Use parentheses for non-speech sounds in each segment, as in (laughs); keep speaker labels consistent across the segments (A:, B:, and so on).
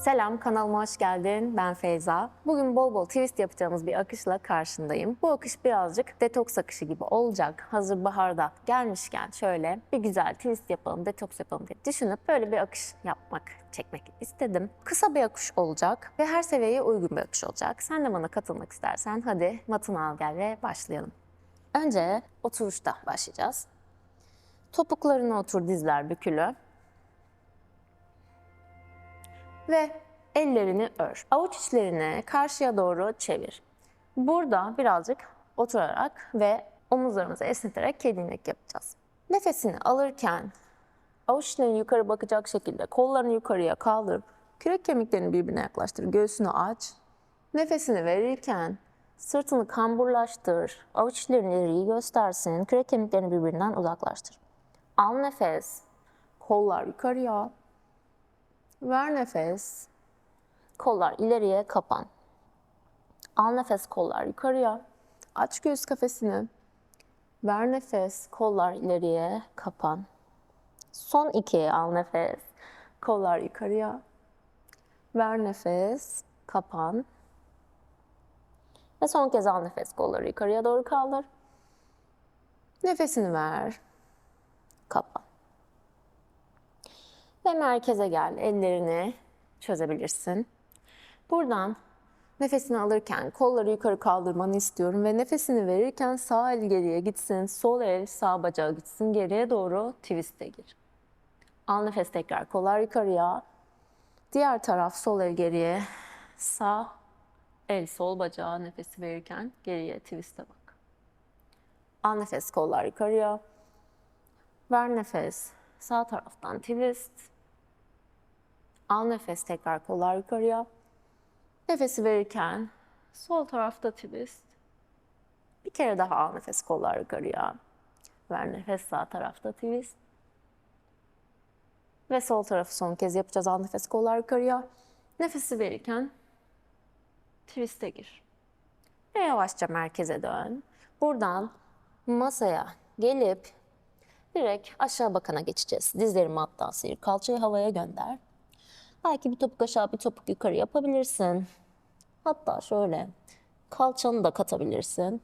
A: Selam, kanalıma hoş geldin. Ben Feyza. Bugün bol bol twist yapacağımız bir akışla karşındayım. Bu akış birazcık detoks akışı gibi olacak. Hazır baharda gelmişken şöyle bir güzel twist yapalım, detoks yapalım diye düşünüp böyle bir akış yapmak, çekmek istedim. Kısa bir akış olacak ve her seviyeye uygun bir akış olacak. Sen de bana katılmak istersen hadi matını al gel ve başlayalım. Önce oturuşta başlayacağız. Topuklarına otur, dizler bükülü. Ve ellerini ör. Avuç içlerini karşıya doğru çevir. Burada birazcık oturarak ve omuzlarımızı esneterek kedi yapacağız. Nefesini alırken avuç içlerini yukarı bakacak şekilde kollarını yukarıya kaldır. Kürek kemiklerini birbirine yaklaştır. Göğsünü aç. Nefesini verirken sırtını kamburlaştır. Avuç içlerini iyi göstersin. Kürek kemiklerini birbirinden uzaklaştır. Al nefes. Kollar yukarıya. Ver nefes. Kollar ileriye kapan. Al nefes kollar yukarıya. Aç göğüs kafesini. Ver nefes kollar ileriye kapan. Son iki al nefes. Kollar yukarıya. Ver nefes. Kapan. Ve son kez al nefes kolları yukarıya doğru kaldır. Nefesini ver. Kapan. Ve merkeze gel. Ellerini çözebilirsin. Buradan nefesini alırken kolları yukarı kaldırmanı istiyorum ve nefesini verirken sağ el geriye gitsin, sol el sağ bacağı gitsin, geriye doğru twist'e gir. Al nefes tekrar kollar yukarıya. Diğer taraf sol el geriye, sağ el sol bacağı nefesi verirken geriye twist'e bak. Al nefes kollar yukarıya. Ver nefes. Sağ taraftan twist. Al nefes tekrar kollar yukarıya. Nefesi verirken sol tarafta twist. Bir kere daha al nefes kollar yukarıya. Ver nefes sağ tarafta twist. Ve sol tarafı son kez yapacağız. Al nefes kollar yukarıya. Nefesi verirken twist'e gir. Ve yavaşça merkeze dön. Buradan masaya gelip Direkt aşağı bakana geçeceğiz. Dizleri mattan sıyır. Kalçayı havaya gönder. Belki bir topuk aşağı bir topuk yukarı yapabilirsin. Hatta şöyle kalçanı da katabilirsin.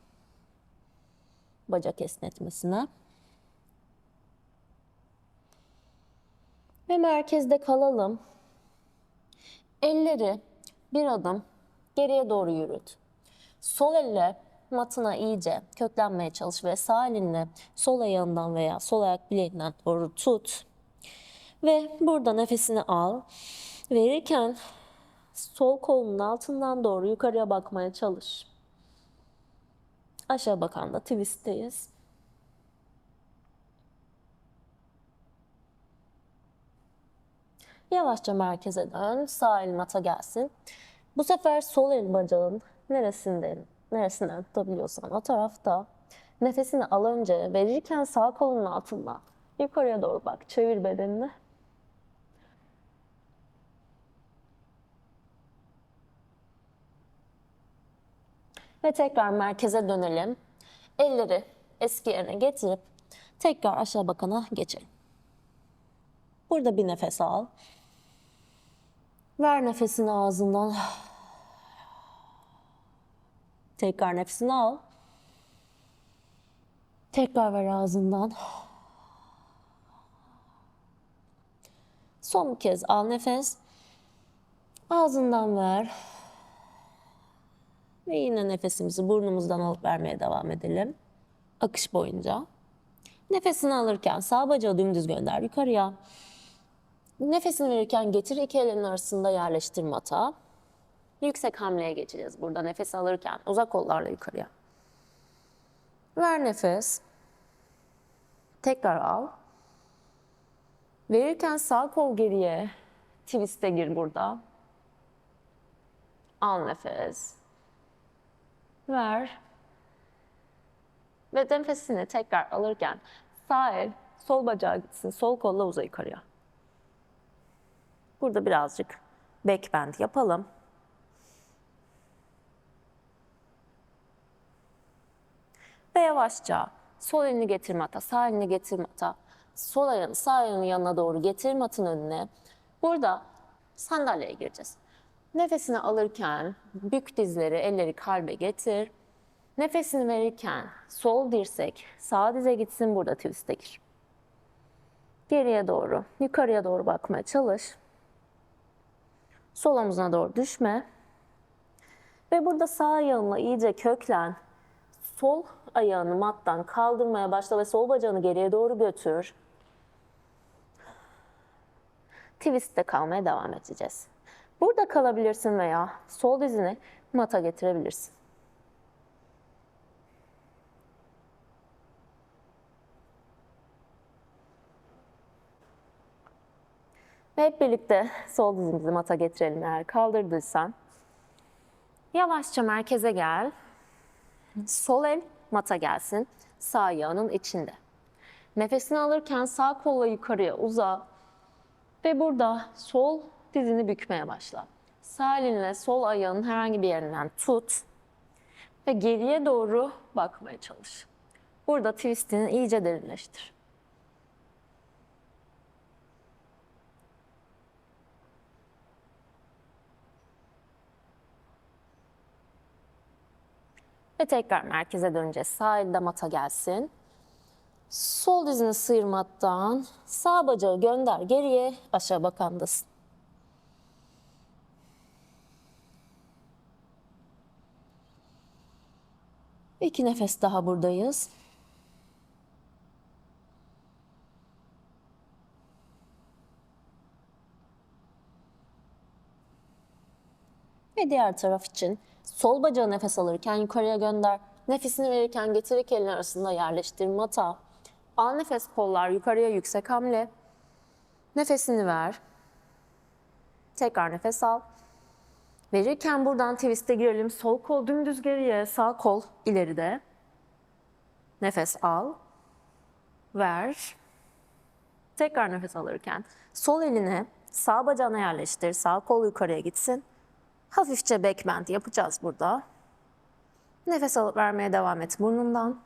A: Bacak esnetmesine. Ve merkezde kalalım. Elleri bir adım geriye doğru yürüt. Sol elle matına iyice köklenmeye çalış ve sağ elinle sol ayağından veya sol ayak bileğinden doğru tut. Ve burada nefesini al. Verirken sol kolunun altından doğru yukarıya bakmaya çalış. Aşağı bakan da twist'teyiz. Yavaşça merkeze dön. Sağ el mata gelsin. Bu sefer sol el bacağın neresinden neresinden tutabiliyorsan o tarafta nefesini al önce verirken sağ kolunun altından yukarıya doğru bak. Çevir bedenini. Ve tekrar merkeze dönelim. Elleri eski yerine getirip tekrar aşağı bakana geçelim. Burada bir nefes al. Ver nefesini ağzından. Tekrar nefesini al. Tekrar ver ağzından. Son bir kez al nefes. Ağzından ver. Ve yine nefesimizi burnumuzdan alıp vermeye devam edelim. Akış boyunca. Nefesini alırken sağ bacağı dümdüz gönder yukarıya. Nefesini verirken getir iki elin arasında yerleştir mata. Yüksek hamleye geçeceğiz burada nefes alırken uzak kollarla yukarıya. Ver nefes. Tekrar al. Verirken sağ kol geriye. Twist'e gir burada. Al nefes. Ver. Ve nefesini tekrar alırken sağ el sol bacağı gitsin. Sol kolla uza yukarıya. Burada birazcık backbend yapalım. Ve yavaşça sol elini getir mata, sağ elini getir mata. Sol ayağını sağ ayağının yanına doğru getir matın önüne. Burada Sandalyeye gireceğiz. Nefesini alırken bük dizleri, elleri kalbe getir. Nefesini verirken sol dirsek sağ dize gitsin burada twist'e gir. Geriye doğru, yukarıya doğru bakmaya çalış. Sol omzuna doğru düşme. Ve burada sağ ayağınla iyice köklen. Sol ayağını mattan kaldırmaya başla ve sol bacağını geriye doğru götür. Twist'te kalmaya devam edeceğiz. Burada kalabilirsin veya sol dizini mata getirebilirsin. Ve hep birlikte sol dizimizi mata getirelim eğer kaldırdıysan. Yavaşça merkeze gel. Sol el mata gelsin. Sağ ayağının içinde. Nefesini alırken sağ kolla yukarıya uza. Ve burada sol dizini bükmeye başla. Sağ elinle sol ayağın herhangi bir yerinden tut. Ve geriye doğru bakmaya çalış. Burada twistini iyice derinleştir. Ve tekrar merkeze döneceğiz. Sağ elde mata gelsin. Sol dizini sıyırmaktan sağ bacağı gönder geriye aşağı bakandasın. İki nefes daha buradayız. Ve diğer taraf için sol bacağı nefes alırken yukarıya gönder. Nefesini verirken getir iki elin arasında yerleştir mata. Al nefes kollar yukarıya yüksek hamle. Nefesini ver. Tekrar nefes al. Verirken buradan twist'e girelim. Sol kol dümdüz geriye, sağ kol ileride. Nefes al. Ver. Tekrar nefes alırken sol elini sağ bacağına yerleştir. Sağ kol yukarıya gitsin. Hafifçe backbend yapacağız burada. Nefes alıp vermeye devam et burnundan.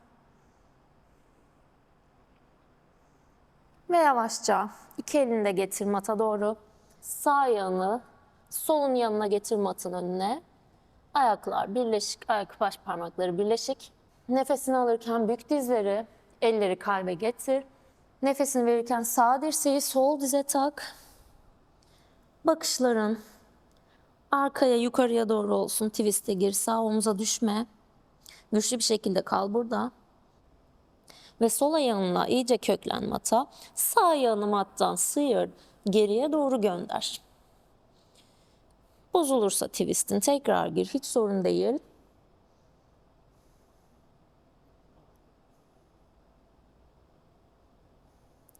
A: Ve yavaşça iki elini de getir mata doğru. Sağ ayağını solun yanına getir matın önüne. Ayaklar birleşik, ayak baş parmakları birleşik. Nefesini alırken bük dizleri, elleri kalbe getir. Nefesini verirken sağ dirseği sol dize tak. Bakışların arkaya yukarıya doğru olsun. Twist'e gir, sağ omuza düşme. Güçlü bir şekilde kal burada. Ve sol ayağınla iyice köklen mata. Sağ ayağını mattan sıyır, geriye doğru gönder. Bozulursa twist'in tekrar gir, hiç sorun değil.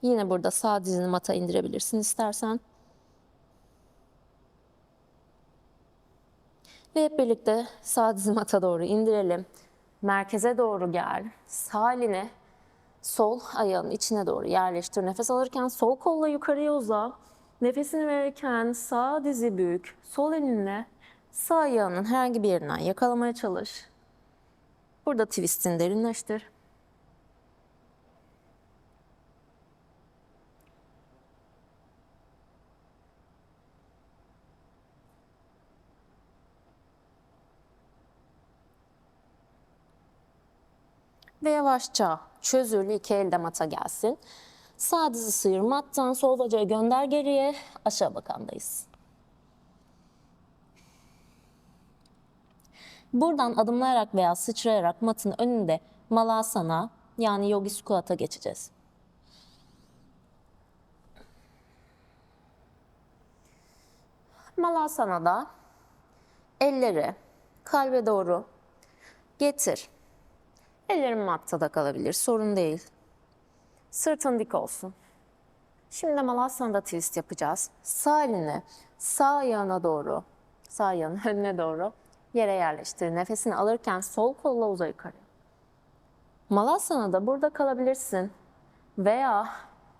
A: Yine burada sağ dizini mata indirebilirsin istersen. Ve hep birlikte sağ dizi mata doğru indirelim. Merkeze doğru gel. Sağ elini sol ayağın içine doğru yerleştir. Nefes alırken sol kolla yukarıya uza. Nefesini verirken sağ dizi büyük. Sol elinle sağ ayağının herhangi bir yerinden yakalamaya çalış. Burada twistini derinleştir. Ve yavaşça çözül iki elde mata gelsin. Sağ dizi sıyır mattan sol bacağı gönder geriye aşağı bakandayız. Buradan adımlayarak veya sıçrayarak matın önünde malasana yani yogi squat'a geçeceğiz. Malasana'da elleri kalbe doğru getir. Ellerin matta da kalabilir, sorun değil. Sırtın dik olsun. Şimdi Malasana'da twist yapacağız. Sağ elini sağ ayağına doğru, sağ ayağın (laughs) önüne doğru yere yerleştir. Nefesini alırken sol kolla uza yukarı. Malasana'da burada kalabilirsin. Veya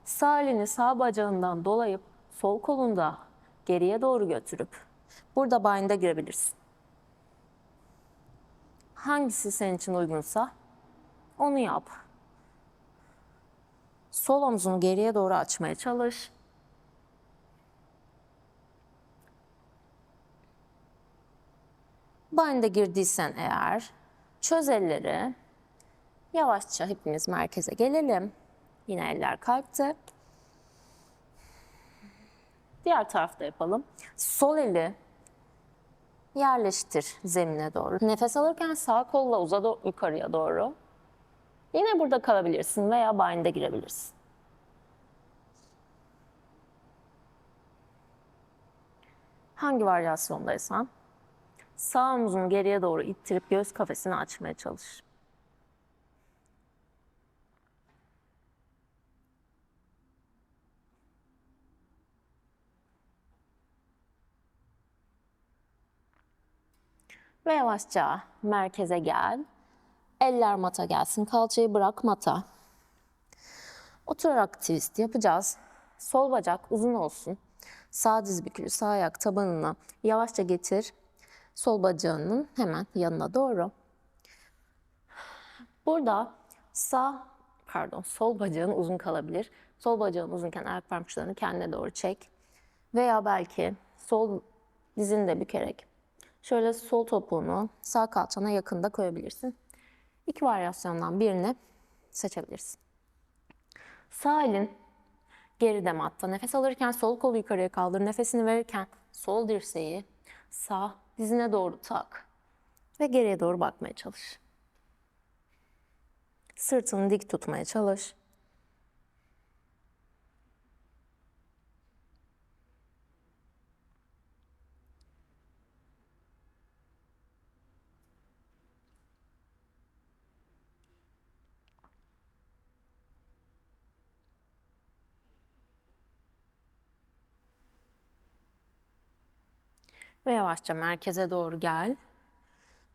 A: sağ elini sağ bacağından dolayıp sol kolunda geriye doğru götürüp burada bind'a girebilirsin. Hangisi senin için uygunsa onu yap. Sol omzunu geriye doğru açmaya çalış. Bind'e girdiysen eğer çöz elleri. Yavaşça hepimiz merkeze gelelim. Yine eller kalpte. Diğer tarafta yapalım. Sol eli yerleştir zemine doğru. Nefes alırken sağ kolla uza yukarıya doğru. Yine burada kalabilirsin veya bind'e girebilirsin. Hangi varyasyondaysan sağ omzunu geriye doğru ittirip göğüs kafesini açmaya çalış. Ve yavaşça merkeze gel. Eller mata gelsin. Kalçayı bırak mata. Oturarak twist yapacağız. Sol bacak uzun olsun. Sağ diz bükülü, sağ ayak tabanına yavaşça getir. Sol bacağının hemen yanına doğru. Burada sağ, pardon sol bacağın uzun kalabilir. Sol bacağın uzunken ayak parmaklarını kendine doğru çek. Veya belki sol dizini de bükerek şöyle sol topuğunu sağ kalçana yakında koyabilirsin. İki varyasyondan birini seçebilirsin. Sağ elin geride matta. Nefes alırken sol kolu yukarıya kaldır. Nefesini verirken sol dirseği sağ dizine doğru tak. Ve geriye doğru bakmaya çalış. Sırtını dik tutmaya çalış. Ve yavaşça merkeze doğru gel.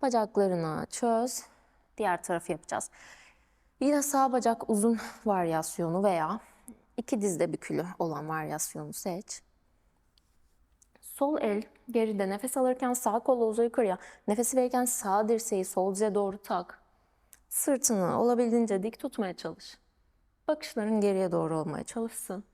A: Bacaklarını çöz. Diğer tarafı yapacağız. Yine sağ bacak uzun varyasyonu veya iki dizde bükülü olan varyasyonu seç. Sol el geride nefes alırken sağ kolla uza yukarıya. Nefesi verirken sağ dirseği sol dize doğru tak. Sırtını olabildiğince dik tutmaya çalış. Bakışların geriye doğru olmaya çalışsın.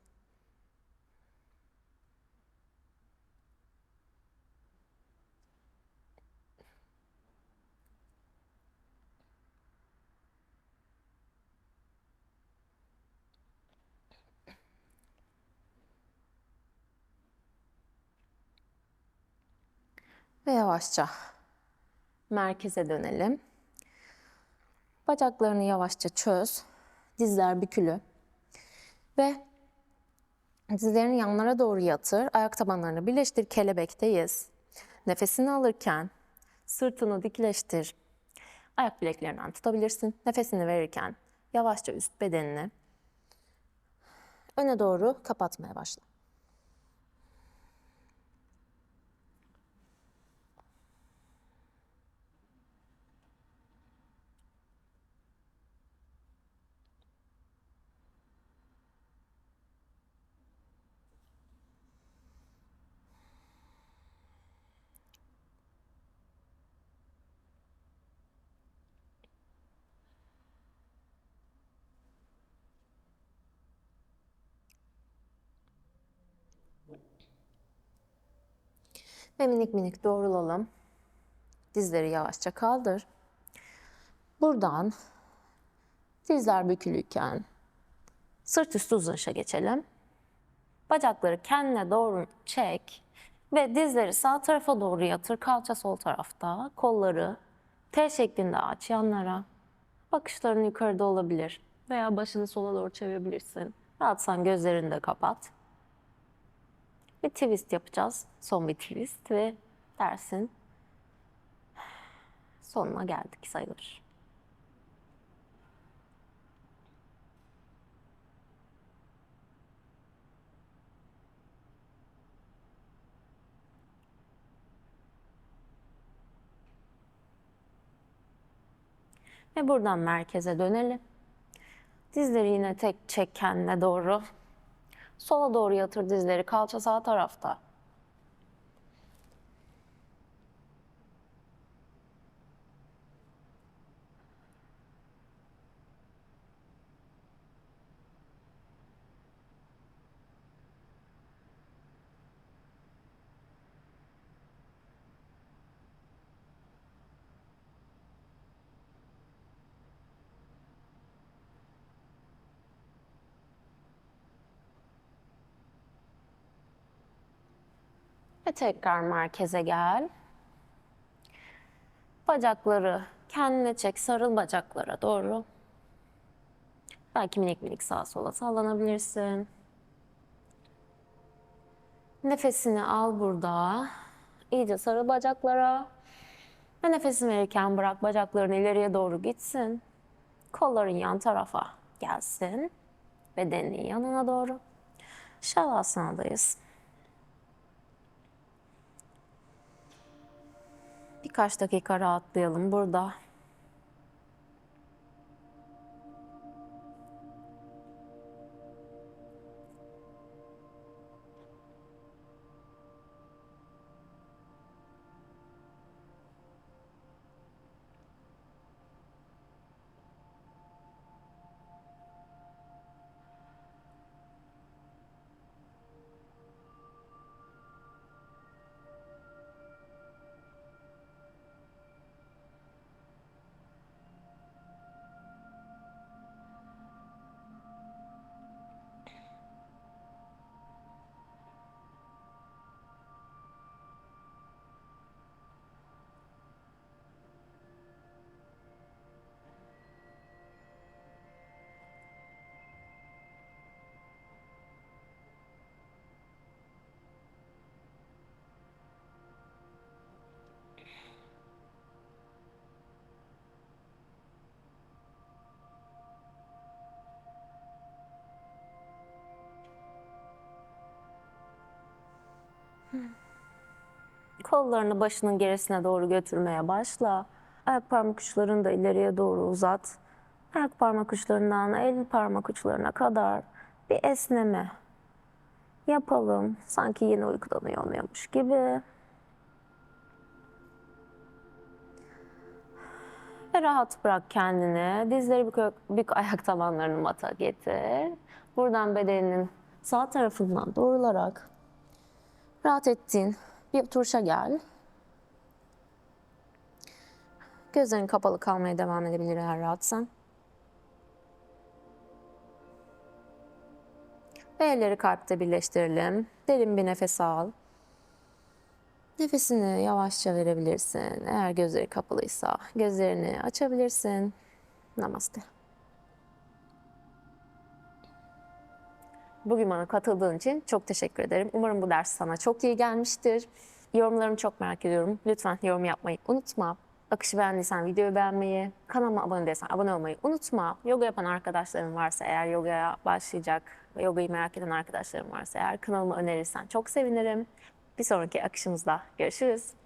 A: Ve yavaşça merkeze dönelim. Bacaklarını yavaşça çöz. Dizler bükülü. Ve dizlerini yanlara doğru yatır. Ayak tabanlarını birleştir. Kelebekteyiz. Nefesini alırken sırtını dikleştir. Ayak bileklerinden tutabilirsin. Nefesini verirken yavaşça üst bedenini öne doğru kapatmaya başla. Ve minik minik doğrulalım. Dizleri yavaşça kaldır. Buradan dizler bükülüyken sırt üstü uzanışa geçelim. Bacakları kendine doğru çek ve dizleri sağ tarafa doğru yatır. Kalça sol tarafta. Kolları T şeklinde aç yanlara. Bakışların yukarıda olabilir veya başını sola doğru çevirebilirsin. Rahatsan gözlerini de kapat. Bir twist yapacağız. Son bir twist ve dersin sonuna geldik sayılır. Ve buradan merkeze dönelim. Dizleri yine tek çek kendine doğru. Sola doğru yatır dizleri. Kalça sağ tarafta. Ve tekrar merkeze gel. Bacakları kendine çek, sarıl bacaklara doğru. Belki minik minik sağa sola sallanabilirsin. Nefesini al burada. İyice sarıl bacaklara. Ve nefesini verirken bırak bacakların ileriye doğru gitsin. Kolların yan tarafa gelsin. Bedenin yanına doğru. Şavasana'dayız. Birkaç dakika rahatlayalım burada. Kollarını başının gerisine doğru götürmeye başla. Ayak parmak uçlarını da ileriye doğru uzat. Ayak parmak uçlarından el parmak uçlarına kadar bir esneme yapalım. Sanki yeni uykudan uyanıyormuş gibi. Ve rahat bırak kendini. Dizleri bük, bük ayak tabanlarını mata getir. Buradan bedeninin sağ tarafından doğrularak rahat ettiğin bir oturuşa gel. Gözlerin kapalı kalmaya devam edebilir eğer rahatsan. Ve elleri kalpte birleştirelim. Derin bir nefes al. Nefesini yavaşça verebilirsin. Eğer gözleri kapalıysa gözlerini açabilirsin. Namaste. Bugün bana katıldığın için çok teşekkür ederim. Umarım bu ders sana çok iyi gelmiştir. Yorumlarını çok merak ediyorum. Lütfen yorum yapmayı unutma. Akışı beğendiysen videoyu beğenmeyi, kanalıma abone değilsen abone olmayı unutma. Yoga yapan arkadaşların varsa eğer yogaya başlayacak ve yogayı merak eden arkadaşlarım varsa eğer kanalıma önerirsen çok sevinirim. Bir sonraki akışımızda görüşürüz.